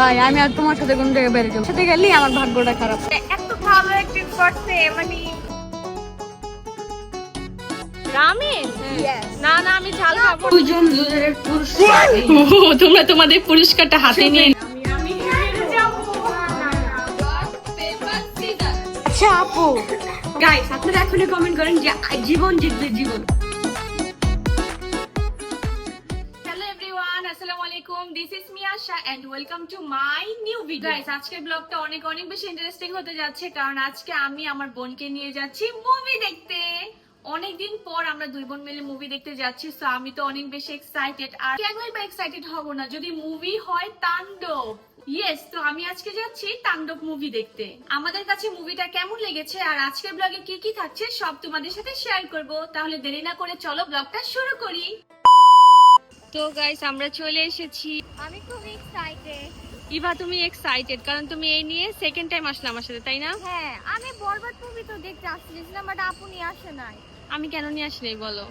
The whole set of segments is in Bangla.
ভাই আমি আর তোমার সাথে কোন জায়গায় বেড়ে যাব। সাথে গেলেই আমার ভাগ্যটা খারাপ। এত ভালো অ্যাক্টিং করছে মানে না না আমি ঝাল খাব দুজন দুজনের পুরুষ তোমরা তোমাদের পুরস্কারটা হাতে নিয়ে আমি আমি হেরে যাব আচ্ছা আপু। গাইস আপনারা এখনই কমেন্ট করেন যে জীবন জিতবে জীবন। আলাইকুম this is me Asha and welcome to my new video guys আজকের ব্লগটা অনেক অনেক বেশি ইন্টারেস্টিং হতে যাচ্ছে, কারণ আজকে আমি আমার বোনকে নিয়ে যাচ্ছি মুভি দেখতে। পর আমরা দুই বোন মিলে মুভি দেখতে যাচ্ছি সো আমি তো অনেক বেশি এক্সাইটেড আর বা এক্সাইটেড হব না, যদি মুভি হয় তাণ্ডব। ইয়েস তো আমি আজকে যাচ্ছি তাণ্ডব মুভি দেখতে। আমাদের কাছে মুভিটা কেমন লেগেছে আর আজকের ব্লগে কি কি থাকছে, সব তোমাদের সাথে শেয়ার করব। তাহলে দেরি না করে চলো ব্লগটা শুরু করি। তো গাইস আমরা চলে এসেছি। আমি খুব এক্সাইটেড ইভা তুমি এক্সাইটেড কারণ তুমি এই নিয়ে সেকেন্ড টাইম আসলে আমার সাথে তাই না? হ্যাঁ আমি বরবাদ মুভি তো দেখতে আসছিলাম বাট আপু নিয়ে আসে নাই। আমি কেন নিয়ে বলো?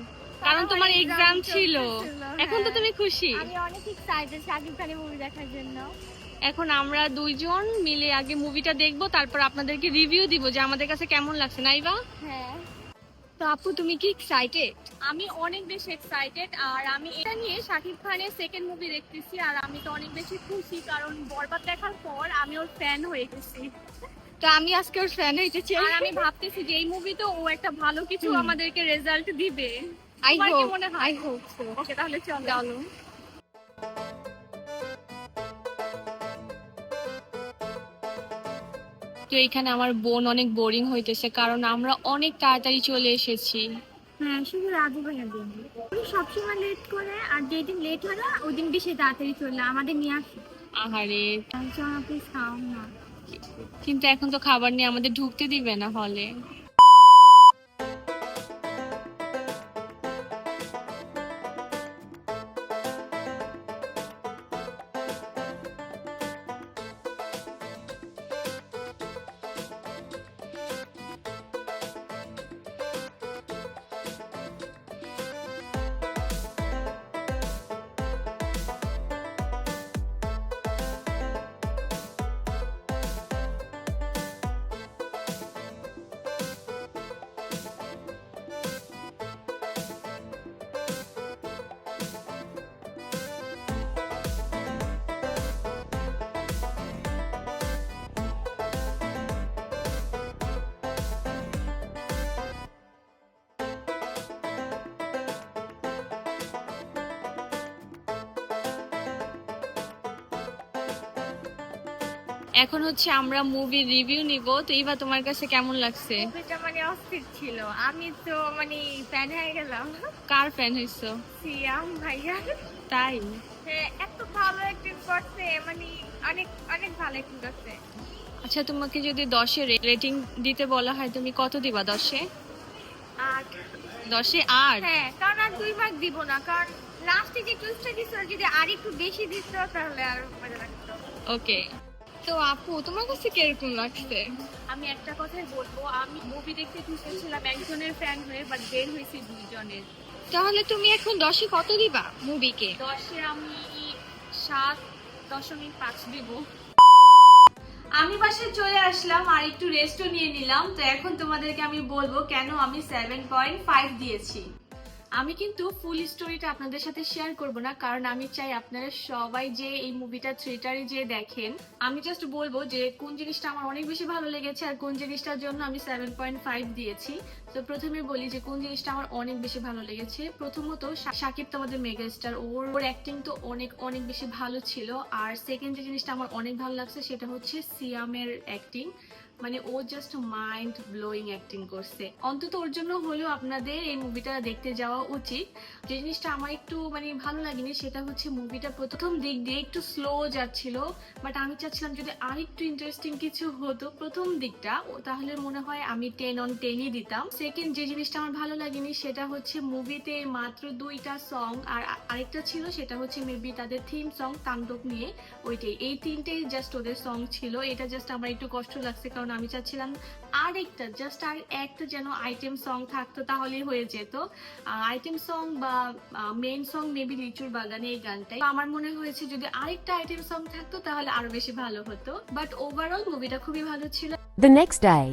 কারণ তোমার এক্সাম ছিল। এখন তো হ্যাঁ। তুমি খুশি। আমি অনেক এক্সাইটেড শাকিব খানের মুভি দেখার জন্য। এখন আমরা দুইজন মিলে আগে মুভিটা দেখব তারপর আপনাদেরকে রিভিউ দিব যে আমাদের কাছে কেমন লাগছে না ইভা? হ্যাঁ। তো আপু তুমি কি এক্সাইটেড আমি অনেক বেশি এক্সাইটেড আর আমি এটা নিয়ে শাকিব খানের সেকেন্ড মুভি দেখতেছি আর আমি তো অনেক বেশি খুশি কারণ বরবাদ দেখার পর আমি ওর ফ্যান হয়ে গেছি। তো আমি আজকে ওর ফ্যান হয়েছি আর আমি ভাবতেছি যে এই মুভি তো ও একটা ভালো কিছু আমাদেরকে রেজাল্ট দিবে। আই হোপ মনে হয়? আই হোপ ওকে তাহলে চলো। তো এখানে আমার বোন অনেক বোরিং হইতেছে কারণ আমরা অনেক তাড়াতাড়ি চলে এসেছি। হ্যাঁ শুধু রাজু ভাইয়া দিন সবসময় লেট করে আর যেদিন লেট হয় না ওই দিন বেশি তাড়াতাড়ি চলে আমাদের নিয়ে আসে। আহারে। প্লিজ খাও না। কিন্তু এখন তো খাবার নিয়ে আমাদের ঢুকতে দিবে না হলে। এখন হচ্ছে আমরা মুভি রিভিউ নিব। তো এইবার তোমার কাছে কেমন লাগছে? মুভিটা মানে অস্থির ছিল। আমি তো মানে ফ্যান হয়ে গেলাম। কার ফ্যান হইছো সিয়াম ভাইয়া। তাই? হ্যাঁ, এত ভালো অ্যাক্টিং করছে। মানে অনেক অনেক ভালো অ্যাক্টিং করছে। আচ্ছা তোমাকে যদি দশে রেটিং দিতে বলা হয় তুমি কত দিবা দশে? আর দশে আট? হ্যাঁ কারণ আর দুই ভাগ দিব না। কারণ লাস্টে যে টুইস্টটা ওর যদি আর একটু বেশি দিত তাহলে আর মজা লাগতো। ওকে তো আপু তোমার কাছে কীরকম লাগছে? আমি একটা কথাই বলব আমি মুভি দেখতে ঢুকেছিলাম একজনের ফ্যান হয়ে বাট বের হয়েছি দুইজনের। তাহলে তুমি এখন দশে কত দিবা মুভিকে দশে আমি সাত দশমিক পাঁচ দিব। আমি বাসায় চলে আসলাম আর একটু রেস্টও নিয়ে নিলাম তো এখন তোমাদেরকে আমি বলব কেন আমি সেভেন পয়েন্ট ফাইভ দিয়েছি। আমি কিন্তু ফুল স্টোরিটা আপনাদের সাথে শেয়ার করব না, কারণ আমি চাই আপনারা সবাই যে এই মুভিটা থিয়েটারে যে দেখেন। আমি জাস্ট বলব যে কোন জিনিসটা আমার অনেক বেশি ভালো লেগেছে আর কোন জিনিসটার জন্য আমি সেভেন পয়েন্ট ফাইভ দিয়েছি। তো প্রথমে বলি যে কোন জিনিসটা আমার অনেক বেশি ভালো লেগেছে। প্রথমত শাকিব তো আমাদের মেগা স্টার ওর ওর অ্যাক্টিং তো অনেক অনেক বেশি ভালো ছিল। আর সেকেন্ড যে জিনিসটা আমার অনেক ভালো লাগছে সেটা হচ্ছে সিয়ামের অ্যাক্টিং মানে ও জাস্ট মাইন্ড ব্লোয়িং অ্যাক্টিং করছে। অন্তত ওর জন্য হলেও আপনাদের এই মুভিটা দেখতে যাওয়া উচিত। যে জিনিসটা আমার একটু মানে ভালো লাগেনি সেটা হচ্ছে মুভিটা প্রথম দিক দিয়ে একটু স্লো যাচ্ছিল। বাট আমি চাচ্ছিলাম যদি আর একটু ইন্টারেস্টিং কিছু হতো প্রথম দিকটা তাহলে মনে হয় আমি টেন অন টেনই দিতাম। সেকেন্ড যে জিনিসটা আমার ভালো লাগেনি সেটা হচ্ছে মুভিতে মাত্র দুইটা সং আর আরেকটা ছিল সেটা হচ্ছে মেবি তাদের থিম সং তাণ্ডব নিয়ে। ওইটাই। এই তিনটেই জাস্ট ওদের সং ছিল। এটা জাস্ট আমার একটু কষ্ট লাগছে কারণ আমি চাচ্ছিলাম আর একটা জাস্ট আর একটা যেন আইটেম সং থাকতো তাহলেই হয়ে যেত। আইটেম সং বা মেইন সং মেবি লিচুর বাগানে এই গানটাই। আমার মনে হয়েছে যদি আরেকটা আইটেম সং থাকতো তাহলে আরও বেশি ভালো হতো। বাট ওভারঅল মুভিটা খুবই ভালো ছিল। The next day.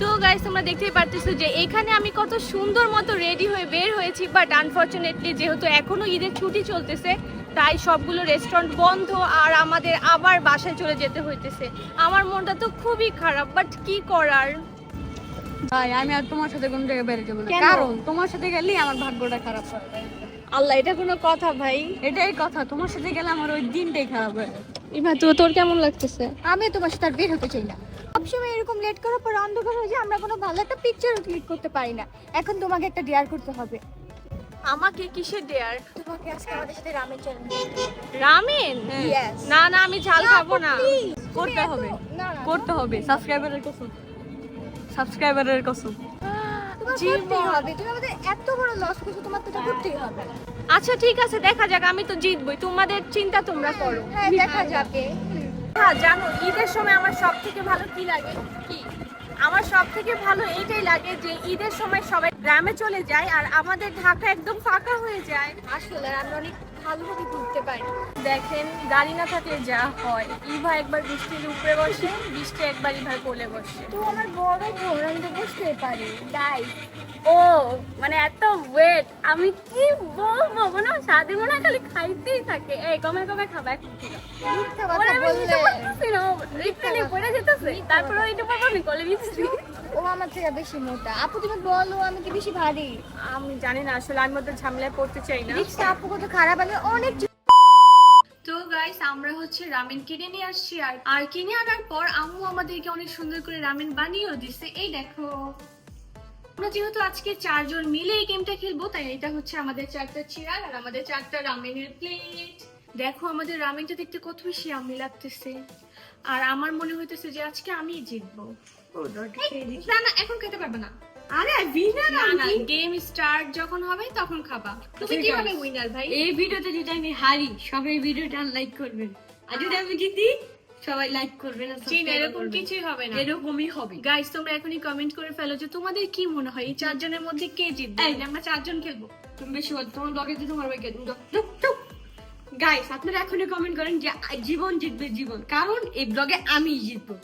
তো গাইস তোমরা দেখতেই পারতেছো যে এখানে আমি কত সুন্দর মতো রেডি হয়ে বের হয়েছি বাট আনফরচুনেটলি যেহেতু এখনও ঈদের ছুটি চলতেছে তাই সবগুলো রেস্টুরেন্ট বন্ধ আর আমাদের আবার বাসায় চলে যেতে হইতেছে। আমার মনটা তো খুবই খারাপ বাট কি করার? ভাই আমি আর তোমার সাথে কোনো জায়গায় বেড়ে যাব না। কারণ তোমার সাথে গেলেই আমার ভাগ্যটা খারাপ হবে আল্লাহ এটা কোনো কথা ভাই? এটাই কথা তোমার সাথে গেলে আমার ওই দিনটাই খারাপ হয়। ইভা তো তোর কেমন লাগতেছে? আমি তোমার সাথে আর বের হতে চাই না। সবসময় এরকম লেট করার পর অন্ধকার হয়ে যায় আমরা কোনো ভালো একটা পিকচারও ক্লিক করতে পারি না। এখন তোমাকে একটা ডেয়ার করতে হবে। আমাকে কিসের দেয়ার তোমাকে আজকে আমাদের সাথে রামের চ্যালেঞ্জ রামেন. না না আমি ঝাল খাব না। করতে হবে। করতে হবে। সাবস্ক্রাইবারের কসম। সাবস্ক্রাইবারের কসম। তোমার হবে। তুমি আমাদের এত বড় লস করছ তোমার তো করতেই হবে। আচ্ছা ঠিক আছে দেখা যাক আমি তো জিতবই। তোমাদের চিন্তা তোমরা করো। হ্যাঁ দেখা যাবে। হ্যাঁ জানো ঈদের সময় আমার সব থেকে ভালো কি লাগে? কি? আমার সব থেকে ভালো এইটাই লাগে যে ঈদের সময় সবাই গ্রামে চলে যায় আর আমাদের ঢাকা একদম ফাঁকা হয়ে যায়। আসলে আমরা অনেক ভালোভাবে ঘুরতে পারি। দেখেন গাড়ি না থাকলে যা হয়। ইভা একবার বৃষ্টির উপরে বসে বৃষ্টি একবার ইভার কোলে বসে। তো আমার বড় আমি তো বুঝতে পারি। তাই? ও মানে এত ওয়েট আমি কি বলব? মনে হয় সাদি মনে হয় খালি খাইতেই থাকে। এই কমে কমে খাবা এখন তারপরে ওইটা পর আমি কোলে নিচ্ছি ও আমার থেকে বেশি মোটা। আপু তুমি বলো আমি কি বেশি ভারী? আমি জানি না আসলে আমি ওদের ঝামেলায় পড়তে চাই না। আপু কত খারাপ আমি অনেক তো গাইস আমরা হচ্ছে রামেন কিনে নিয়ে আসছি আর আর কিনে আনার পর আম্মু আমাদেরকে অনেক সুন্দর করে রামেন বানিয়েও দিচ্ছে এই দেখো। আমরা যেহেতু আজকে চারজন মিলে এই গেমটা খেলব তাই এটা হচ্ছে আমাদের চারটা চেয়ার আর আমাদের চারটা রামেনের প্লেট দেখো আমাদের রামেনটা দেখতে কত বেশি আমি লাগতেছে। আর আমার মনে হইতেছে যে আজকে আমিই জিতবো। না না এখন খেতে পারবে না। আরে উইনার না গেম স্টার্ট যখন হবে তখন খাবা। তুমি কীভাবে উইনার ভাই? এই ভিডিওতে যদি আমি হারি সবাই ভিডিওটা লাইক করবেন। আর যদি আমি জিতি সবাই লাইক করবেন এরকম কিছুই হবে না। এরকমই হবে। গাইস তোমরা এখনই কমেন্ট করে ফেলো যে তোমাদের কি মনে হয়? এই চারজনের মধ্যে কে জিতবে? এই। আমরা চারজন খেলব। তুমি বেশি বল তোমার ব্লগে তো তোমার গাইস আপনারা এখনই কমেন্ট করেন যে জীবন জিতবে জীবন। কারণ এই ব্লগে আমি জিতবো।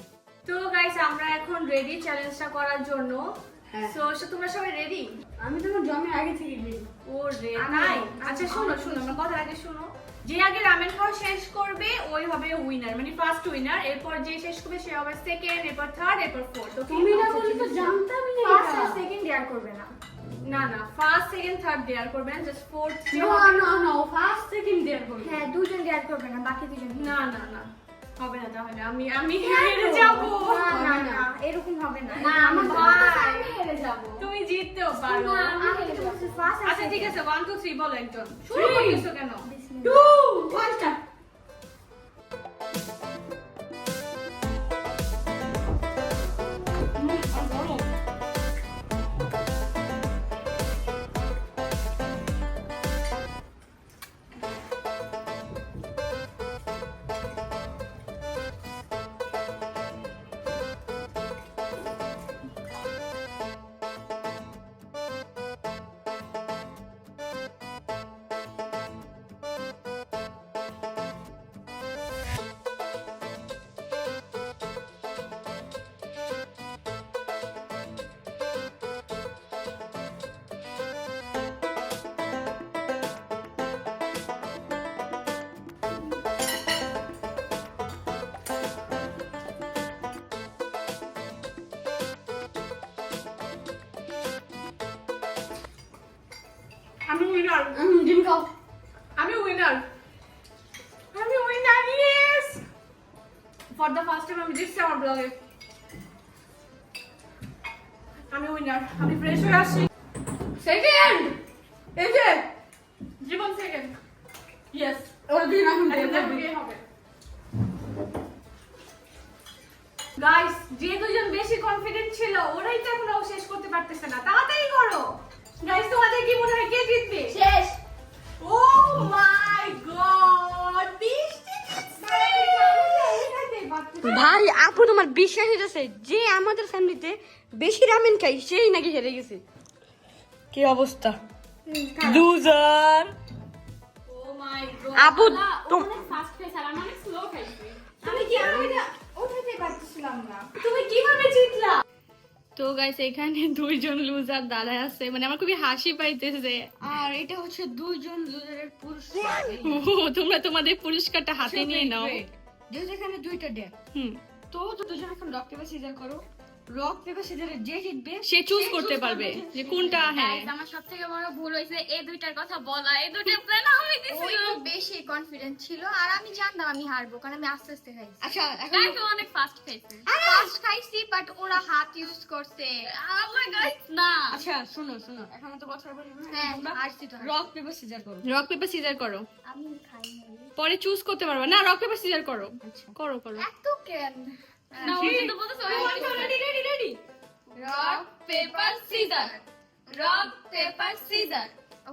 তো গাইস আমরা এখন রেডি চ্যালেঞ্জটা করার জন্য। সো তোমরা সবাই রেডি আমি তোমার জন্মের আগে থেকে ও রে আমি- আচ্ছা শোনো শোনো আমার কথা আগে শোনো। যে আগে রামেন খাওয়া শেষ করবে ওই হবে উইনার মানে ফার্স্ট উইনার এরপর যে শেষ করবে সে হবে সেকেন্ড এরপর থার্ড এরপর ফোর্থ তুমি না বললে তো জানতামই না ফার্স্ট আর সেকেন্ড ডেয়ার করবে না। না না first second third just fourth করবে। হ্যাঁ দুজন ডেয়ার করবে না বাকি দুজন। না না না। হবে না তাহলে? আমি আমি হেরে যাব। না না এরকম হবে না। না, আমি আমি হেরে যাব। তুমি জিততেও পারো। আচ্ছা ঠিক আছে ওয়ান টু থ্রি বলো একজন। শুরু করছ কেন? Two, one, start. আমি উইনার ডিম খাও। আমি উইনার আমি winner yes for the first time আমি জিতছি আমার ব্লগে আমি উইনার আমি ফ্রেশ হয়ে আসছি। সেকেন্ড এই যে জীবন সেকেন্ড ইয়েস ওর দিন এখন হবে। গাইস যে দুজন বেশি কনফিডেন্ট ছিল ওরাই তো এখনও শেষ করতে পারতেছে না। তাড়াতাড়ি করো। গাইস তোমাদের ভাই আপু তোমার বিশ্বাস হইতেছে যে আমাদের ফ্যামিলিতে বেশি রামেন খাই সেই নাকি হেরে গেছে। কি অবস্থা? লুজার আপু তোম- আমি কি আমি এটা উঠাতে না? তুমি কীভাবে জিতলা? তো গাইস এখানে দুইজন লুজার দাঁড়ায় আছে। মানে আমার খুবই হাসি পাইতেছে। আর এটা হচ্ছে দুইজন লুজারের পুরস্কার। ও, তোমরা তোমাদের পুরস্কারটা হাতে নিয়ে নাও। যেহেতু এখানে দুইটা ডেট হুম। তো দুজন এখন ডক্টরে সিজার করো। রক পেপার সিজারে যে জিতবে সে চুজ করতে পারবে যে কোনটা হ্যাঁ। আমার সব থেকে বড় ভুল হয়েছে এই দুইটার কথা বলা এই দুইটা প্ল্যান আমি ও বেশি কনফিডেন্ট ছিল আর আমি জানতাম আমি হারবো কারণ আমি আস্তে আস্তে খাইছি। আচ্ছা এখন অনেক ফাস্ট খাইছে। ফার্স্ট খাইছি বাট ওরা হাত ইউজ করছে। আমার গাইস না। আচ্ছা শোনো শোনো এখন তো কথা বলি হ্যাঁ আরছি তো রক পেপার সিজার করো। রক পেপার সিজার করো। আমি খাই পরে চুজ করতে পারবে। না রক পেপার সিজার করো। করো করো। এত কেন? না ও কিন্তু বলতেছে ready ready ready rock paper scissor rock paper scissor ও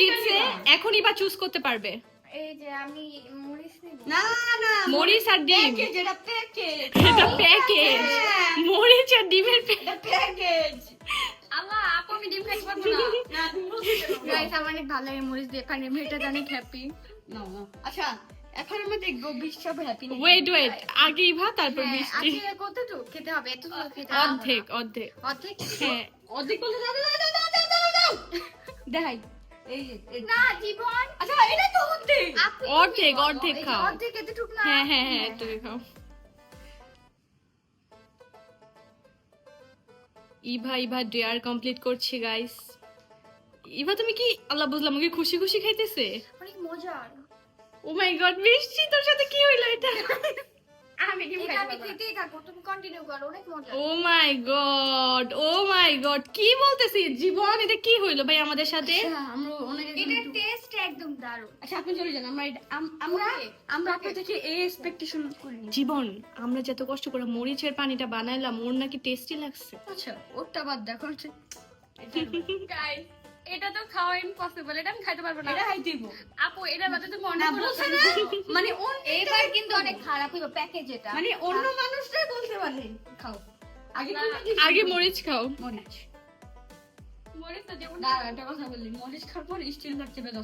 জিতছে। এখন ইভা চুজ করতে পারবে। এই যে আমি মরিস না না মরিচ আর ডিম। প্যাকেজ এটা প্যাকেজ এটা প্যাকেজ মরিচ আর ডিমের প্যাকেজ আল্লাহ আপু আমি ডিম খাইতে পারব না। না গাইস আমার অনেক ভালো লাগে মরিস দিয়ে। কারণ আমি এটা জানি হ্যাপি না। আচ্ছা এখন আমরা দেখব বিশ্ব হ্যাপি ওয়েট ওয়েট আগে ইভা তারপর মিষ্টি আজকে কতটুকু খেতে হবে এত খেতে হবে অর্ধেক অর্ধেক। অর্ধেক হ্যাঁ। অর্ধেক দাও দাও দাও দাও দাও দাও দাও। দেখাই। এই না জীবন। আচ্ছা এটা তো অর্ধেক। অর্ধেক, অর্ধেক খাও। অর্ধেক এতটুকু না। হ্যাঁ হ্যাঁ হ্যাঁ তুমি খাও। ইভা ইভা ডেয়ার কমপ্লিট করছে গাইস ইভা তুমি কি আল্লাহ বুঝলাম কি খুশি খুশি খাইতেছে? অনেক মজার। ও মাই গড মিষ্টি তোর সাথে কি হইল এটা? আমি খাই আমি খেতেই থাকব তুমি কন্টিনিউ করো অনেক মজা। ও মাই গড ও মাই গড কি বলতেছি? জীবন এটা কি হইল ভাই আমাদের সাথে? আচ্ছা, আমরা অনেক এটার টেস্ট একদম দারুণ। আচ্ছা আপনি চলে যান আমরা এটা- আমরা আমরা আপনার থেকে এই এক্সপেকটেশন করিনি। জীবন আমরা যত কষ্ট করে মরিচের পানিটা বানাইলাম ওর নাকি টেস্টি লাগছে। আচ্ছা ওটা বাদ দেখো হচ্ছে গাইস এটা তো খাওয়া ইম্পসিবল এটা আমি খাইতে পারব না। এটা খাইতে দিব আপু এটা বাদে তো মনে না। না মানে অন্য এবার কিন্তু অনেক খারাপ হইব প্যাকেজ এটা। মানে অন্য মানুষরাই বলতে পারে খাও। আগে না, আগে মরিচ খাও। মরিচ। মরিচ তো যেমন না একটা কথা বললি মরিচ খাওয়ার পর স্টিল লাগছে বেশ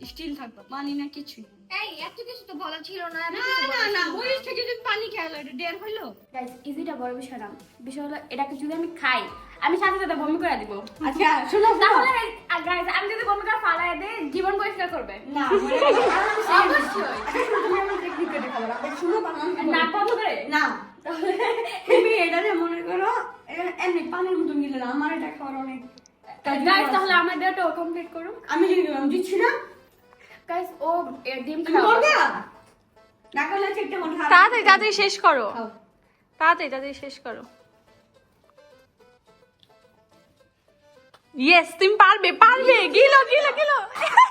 স্টিল থাকবে পানি না কিছুই এই এত কিছু তো বলা ছিল না না না না মরিচ থেকে যদি পানি খেয়ালো এটা ডেয়ার হইল। গাইস ইজিটা বড় বিষয় না। বিষয় হলো এটাকে যদি আমি খাই আমি সাথে সাথে বমি করে দিব। আচ্ছা শোনো তাহলে গাইস আমি যদি বমি করে ফালাই দেই জীবন পরিষ্কার করবে। না অবশ্যই। তুমি আমার টেকনিক কেটে খাব না শুনো বানান নাক বন্ধ করে। না। তাহলে তুমি এটা যে মনে করো এমনি পানির মতো মিলে না আমার এটা খাওয়ার অনেক গাইস তাহলে আমার ডেটাও কমপ্লিট করুন আমি যদি আমি দিচ্ছি না গাইস ও ডিম মনে হয় তাড়াতাড়ি তাড়াতাড়ি শেষ করো। তাড়াতাড়ি তাড়াতাড়ি শেষ করো। ইয়েস তুমি পারবে পারবে। গিলো গিলো গিলো।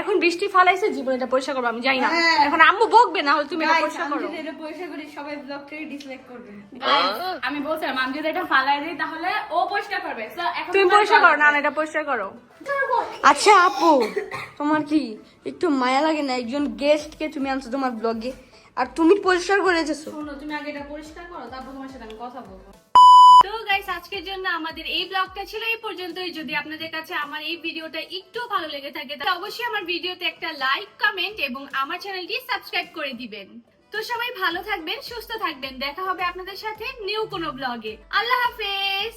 এখন বৃষ্টি ফালাইছে জীবন এটা পরিষ্কার করব আমি যাই না। হ্যাঁ। এখন আম্মু বকবে না হলে তুমি এটা Guys, পরিষ্কার আমি করো। যদি এটা পরিষ্কার করি সবাই ব্লগটাকে ডিসলাইক করবে। আমি বলছিলাম আমি যদি এটা ফালাই দিই তাহলে ও পরিষ্কার করবে। এখন তুমি পরিষ্কার করো না না এটা পরিষ্কার করো। আচ্ছা আপু তোমার কি একটু মায়া লাগে না? একজন গেস্ট কে তুমি আনছো তোমার ব্লগে আর তুমি পরিষ্কার করে এসেছ শোনো তুমি আগে এটা পরিষ্কার করো তারপর তোমার সাথে আমি কথা বলব। তো গাইস আজকের জন্য আমাদের এই ব্লগটা ছিল এই পর্যন্তই। যদি আপনাদের কাছে আমার এই ভিডিওটা একটু ভালো লেগে থাকে, তাহলে অবশ্যই আমার ভিডিওতে একটা লাইক কমেন্ট এবং আমার চ্যানেলটি সাবস্ক্রাইব করে দিবেন। তো সবাই ভালো থাকবেন, সুস্থ থাকবেন। দেখা হবে আপনাদের সাথে নিউ কোনো ব্লগে আল্লাহ হাফেজ!